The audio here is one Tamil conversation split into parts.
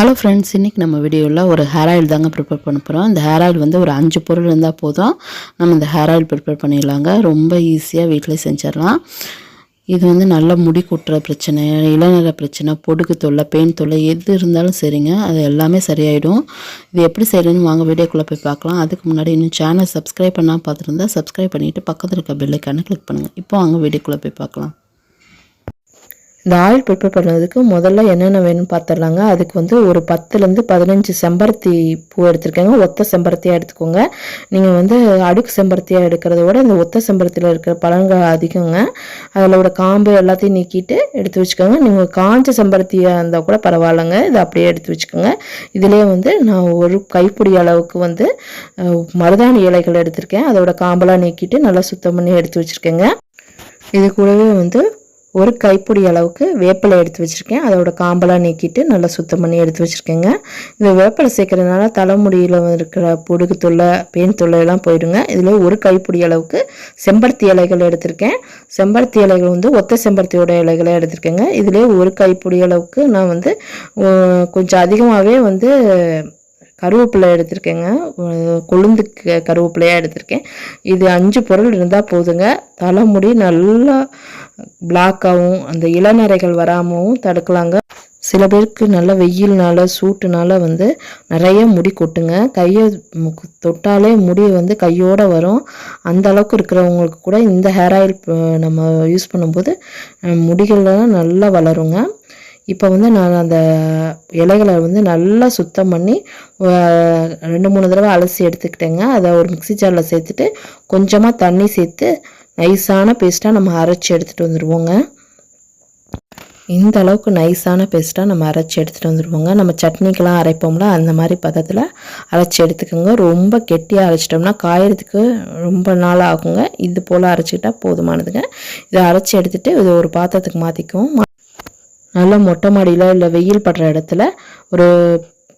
ஹலோ ஃப்ரெண்ட்ஸ் இன்றைக்கி நம்ம வீடியோவில் ஒரு ஹேர் ஆயில் தாங்க ப்ரிப்பேர் பண்ண போகிறோம் இந்த ஹேர் ஆயில் வந்து ஒரு அஞ்சு பொருள் இருந்தால் போதும். நம்ம இந்த ஹேர் ஆயில் ப்ரிப்பேர் பண்ணிடலாங்க. ரொம்ப ஈஸியாக வீட்டிலே செஞ்சிடலாம். இது வந்து நல்லா முடி கொட்டுற பிரச்சனை இளநர பிரச்சனை பொடுகு தொல்லை பெயின் தொல்லை எது இருந்தாலும் சரிங்க. அது எல்லாமே சரியாயிடும். இது எப்படி செய்யணும்னு வாங்க வீடியோக்குள்ளே போய் பார்க்கலாம். அதுக்கு முன்னாடி இன்னும் சேனல் சப்ஸ்கிரைப் பண்ணால் பார்த்துருந்தா சப்ஸ்கிரைப் பண்ணிவிட்டு பக்கத்தில் இருக்க பெல்லைக்கான கிளிக் பண்ணுங்கள் இப்போ வாங்க வீடியோக்குள்ளே போய் பார்க்கலாம். இந்த ஆயில் ப்ரிப்பேர் பண்ணுறதுக்கு முதல்ல என்னென்ன வேணும்னு பார்த்துடலாங்க அதுக்கு வந்து ஒரு பத்துலேருந்து பதினஞ்சு செம்பருத்தி பூ எடுத்துருக்கேங்க. ஒத்த செம்பருத்தியாக எடுத்துக்கோங்க. நீங்கள் வந்து அடுக்கு செம்பருத்தியாக எடுக்கிறத விட இந்த ஒத்த செம்பருத்தியில் இருக்கிற பழங்கள் அதிகங்க. அதிலோட காம்பு எல்லாத்தையும் நீக்கிட்டு எடுத்து வச்சுக்கோங்க. நீங்கள் காஞ்ச செம்பருத்தியாக இருந்தால் கூட பரவாயில்லைங்க. இதை அப்படியே எடுத்து வச்சுக்கோங்க. இதிலே வந்து நான் ஒரு கைப்பிடி அளவுக்கு வந்து மருதாணி இலைகள் எடுத்திருக்கேன். அதோட காம்பெல்லாம் நீக்கிட்டு நல்லா சுத்தம் பண்ணி எடுத்து வச்சுருக்கேங்க. இது கூடவே வந்து ஒரு கைப்பிடி அளவுக்கு வேப்பிலை எடுத்து வச்சுருக்கேன். அதோட காம்பெல்லாம் நீக்கிட்டு நல்லா சுத்தம் பண்ணி எடுத்து வச்சுருக்கேங்க. இந்த வேப்பிலை சேர்க்கறதுனால தலைமுடியில் இருக்கிற பொடுகு தொல்லை பேன் தொல்லை எல்லாம் போயிடுங்க. இதில் ஒரு கைப்பிடி அளவுக்கு செம்பருத்தி இலைகள் எடுத்திருக்கேன். செம்பருத்தி இலைகள் வந்து ஒத்த செம்பருத்தியோட இலைகளை எடுத்திருக்கேங்க. இதிலே ஒரு கைப்பிடி அளவுக்கு நான் வந்து கொஞ்சம் அதிகமாகவே வந்து கருவேப்பிலை எடுத்திருக்கேங்க. கொழுந்து கருவேப்பிலையாக எடுத்திருக்கேன். இது அஞ்சு பொருள் இருந்தால் போதுங்க. தலைமுடி நல்லா பிளாக்காகவும் அந்த இளநரைகள் வராமவும் தடுக்கலாங்க. சில பேருக்கு நல்ல வெயில்னால சூட்டுனால வந்து நிறைய முடி கொட்டுங்க. கையை தொட்டாலே முடி வந்து கையோட வரும். அந்த அளவுக்கு இருக்கிறவங்களுக்கு கூட இந்த ஹேர் ஆயில் நம்ம யூஸ் பண்ணும்போது முடிகள்லாம் நல்லா வளருங்க. இப்போ வந்து நான் அந்த இலைகளை வந்து நல்லா சுத்தம் பண்ணி ரெண்டு மூணு தடவை அலசி எடுத்துக்கிட்டேங்க. அதை ஒரு மிக்சி ஜாரில் சேர்த்துட்டு கொஞ்சமாக தண்ணி சேர்த்து நைஸான பேஸ்ட்டாக நம்ம அரைச்சி எடுத்துகிட்டு வந்துடுவோங்க இந்த அளவுக்கு நைஸான பேஸ்ட்டாக நம்ம அரைச்சி எடுத்துகிட்டு வந்துடுவோங்க நம்ம சட்னிக்கெலாம் அரைப்போம்ல அந்த மாதிரி பதத்தில் அரைச்சி எடுத்துக்கோங்க. ரொம்ப கெட்டியாக அரைச்சிட்டோம்னா காயறதுக்கு ரொம்ப நாள் ஆகுங்க. இது போல் அரைச்சிக்கிட்டால் போதுமானதுங்க. இதை அரைச்சி எடுத்துகிட்டு இது ஒரு பாத்திரத்துக்கு மாற்றிக்குவோம் நல்லா மொட்டை மாடியில் இல்லை வெயில் படுற இடத்துல ஒரு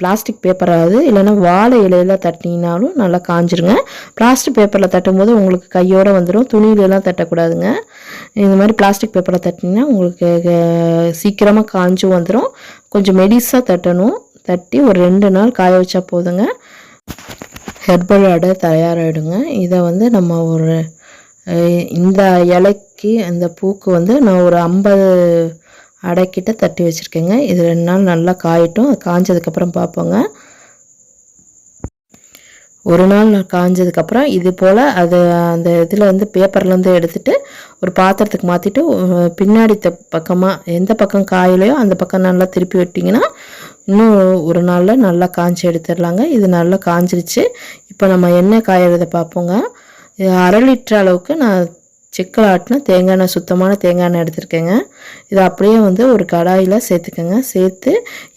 பிளாஸ்டிக் பேப்பராவது இல்லைன்னா வாழை இலையில தட்டினாலும் நல்லா காஞ்சிருங்க. பிளாஸ்டிக் பேப்பரில் தட்டும்போது உங்களுக்கு கையோடு வந்துடும் துணியிலலாம் தட்டக்கூடாதுங்க. இந்த மாதிரி பிளாஸ்டிக் பேப்பரில் தட்டினீங்கன்னா உங்களுக்கு சீக்கிரமாக காஞ்சும் வந்துடும் கொஞ்சம் மெடிஸாக தட்டணும். தட்டி ஒரு ரெண்டு நாள் காய வச்சா போதுங்க. ஹெர்பல் அடை தயாராகிடுங்க இதை வந்து நம்ம ஒரு இந்த இலைக்கு அந்த பூக்கு வந்து நான் ஒரு ஐம்பது அடைக்கிட்ட தட்டி வச்சுருக்கேங்க. இது ரெண்டு நாள் நல்லா காயட்டும். அது காய்ஞ்சதுக்கப்புறம் பார்ப்போங்க. ஒரு நாள் காய்ஞ்சதுக்கப்புறம் இது போல் அது அந்த இதில் வந்து பேப்பர்லேருந்து எடுத்துட்டு ஒரு பாத்திரத்துக்கு மாற்றிட்டு பின்னாடி த பக்கமாக எந்த பக்கம் காயிலையோ அந்த பக்கம் நல்லா திருப்பி விட்டிங்கன்னா இன்னும் ஒரு நாளில் நல்லா காய்ச்சி எடுத்துடலாங்க. இது நல்லா காய்ஞ்சிருச்சு இப்போ நம்ம எண்ணெய் காயறதை பார்ப்போங்க. இது அரை லிட்டர் அளவுக்கு நான் சிக்கலாட்டினா ஆட்டின தேங்காய் எண்ணெய் சுத்தமான தேங்காய் எண்ணெய் எடுத்துருக்கேங்க. இதை அப்படியே வந்து ஒரு கடாயில் சேர்த்துக்கோங்க. சேர்த்து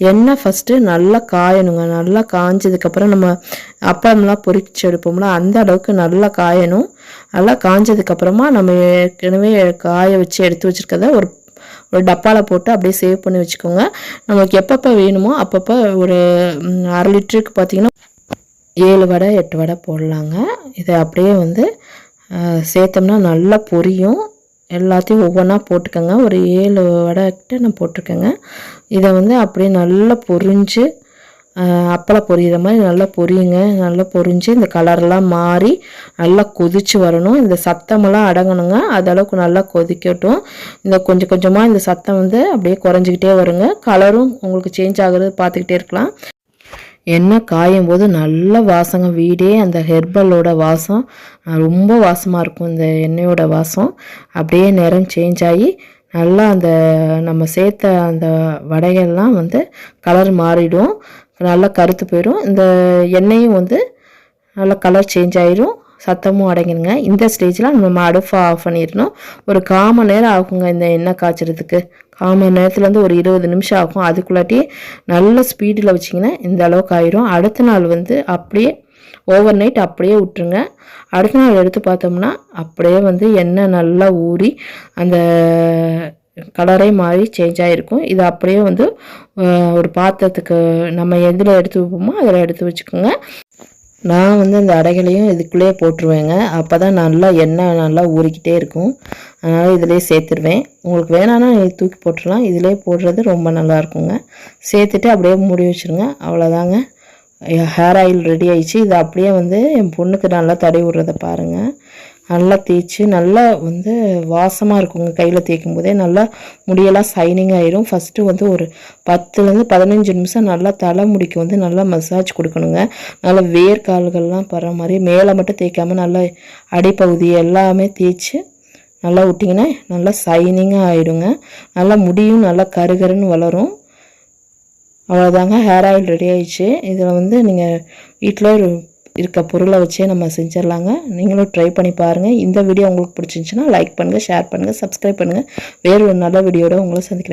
எண்ணெய் ஃபஸ்ட்டு நல்லா காயணுங்க. நல்லா காஞ்சதுக்கப்புறம் நம்ம அப்பளம்லாம் பொறிச்சு எடுப்போம்ல அந்த அளவுக்கு நல்லா காயணும். நல்லா காஞ்சதுக்கப்புறமா நம்ம ஏற்கனவே காய வச்சு எடுத்து வச்சுருக்கத ஒரு ஒரு டப்பாவில் போட்டு அப்படியே சேவ் பண்ணி வச்சுக்கோங்க. நமக்கு எப்பப்போ வேணுமோ அப்பப்போ ஒரு அரை லிட்டருக்கு பார்த்தீங்கன்னா ஏழு வடை எட்டு வடை போடலாங்க. இதை அப்படியே வந்து சேர்த்தோம்னா நல்லா பொரியும். எல்லாத்தையும் ஒவ்வொன்றா போட்டுக்கோங்க. ஒரு ஏழு வடைக்கிட்ட நான் போட்டிருக்கேங்க. இதை வந்து அப்படியே நல்லா பொரிஞ்சு அப்பளம் பொரியிற மாதிரி நல்லா பொரியுங்க. நல்லா பொரிஞ்சு இந்த கலர்லாம் மாறி நல்லா கொதிச்சு வரணும். இந்த சத்தமெல்லாம் அடங்கணுங்க. அதளவுக்கு நல்லா கொதிக்கட்டும். இந்த கொஞ்சம் கொஞ்சமாக இந்த சத்தம் வந்து அப்படியே குறைஞ்சிக்கிட்டே வருங்க. கலரும் உங்களுக்கு சேஞ்ச் ஆகுறது பார்த்துக்கிட்டே இருக்கலாம். எண்ணெய் காயும் போது நல்ல வாசங்க வீடே அந்த ஹெர்பலோட வாசம். ரொம்ப வாசமாக இருக்கும் இந்த எண்ணெயோட வாசம். அப்படியே நிறம் சேஞ்ச் ஆகி நல்லா அந்த நம்ம சேர்த்த அந்த வடைகள்லாம் வந்து கலர் மாறிடும். நல்லா கருத்து போயிடும். இந்த எண்ணெயும் வந்து நல்லா கலர் சேஞ்ச் ஆயிரும். சத்தமும் அடங்கிடுங்க. இந்த ஸ்டேஜில் நம்ம அடுப்பை ஆஃப் பண்ணிடணும். ஒரு கால் மணி நேரம் ஆகுங்க இந்த எண்ணெய் காய்ச்சறதுக்கு. கால் மணி நேரத்துலேருந்து ஒரு இருபது நிமிஷம் ஆகும். அதுக்குள்ளாட்டி நல்ல ஸ்பீடில் வச்சிங்கன்னா இந்த அளவுக்கு ஆயிரும். அடுத்த நாள் வந்து அப்படியே ஓவர் நைட் அப்படியே விட்டுருங்க. அடுத்த நாள் எடுத்து பார்த்தோம்னா அப்படியே வந்து எண்ணெய் நல்லா ஊறி அந்த கலரே மாறி சேஞ்ச் ஆகிருக்கும் இது அப்படியே வந்து ஒரு பாத்திரத்துக்கு நம்ம எதில் எடுத்து வைப்போமோ அதில் எடுத்து வச்சுக்கோங்க. நான் வந்து இந்த அடைகளையும் இதுக்குள்ளேயே போட்டுருவேங்க. அப்போ தான் நல்லா எண்ணெய் நல்லா ஊறிக்கிட்டே இருக்கும். அதனால் இதிலே சேர்த்துருவேன். உங்களுக்கு வேணான்னா நீங்கள் தூக்கி போட்டுடலாம் இதிலே போடுறது ரொம்ப நல்லா இருக்குங்க. சேர்த்துட்டு அப்படியே மூடி வச்சுருங்க. அவ்வளோதாங்க. ஹேர் ஆயில் ரெடி ஆயிடுச்சு. இதை அப்படியே வந்து என் பொண்ணுக்கு நல்லா தடவி விடுறத பாருங்கள் நல்லா தேய்ச்சி நல்லா வந்து வாசமாக இருக்குங்க கையில் தேய்க்கும் போதே நல்லா முடியெல்லாம் சைனிங் ஆகிரும் ஃபஸ்ட்டு வந்து ஒரு பத்துலேருந்து பதினஞ்சு நிமிஷம் நல்லா தலை முடிக்கு வந்து நல்லா மசாஜ் கொடுக்கணுங்க. நல்லா வேர்க்கால்கள்லாம் படுற மாதிரி மேலே மட்டும் தேய்க்காமல் நல்லா அடிப்பகுதி எல்லாமே தேய்ச்சி நல்லா விட்டிங்கன்னா நல்லா சைனிங்காக ஆயிடுங்க. நல்லா முடியும் நல்லா கருகருன்னு வளரும். அவ்வளோதாங்க ஹேர் ஆயில் ரெடி ஆயிடுச்சு. இதில் வந்து நீங்கள் வீட்டில் இருக்க பொருளை வச்சே நம்ம செஞ்சிடலாங்க. நீங்களும் ட்ரை பண்ணி பாருங்கள் இந்த வீடியோ உங்களுக்கு பிடிச்சிருந்துச்சுன்னா லைக் பண்ணுங்கள் ஷேர் பண்ணுங்கள் சப்ஸ்கிரைப் பண்ணுங்கள் வேறு ஒரு நல்ல வீடியோட உங்களை சந்திக்கிறேன்.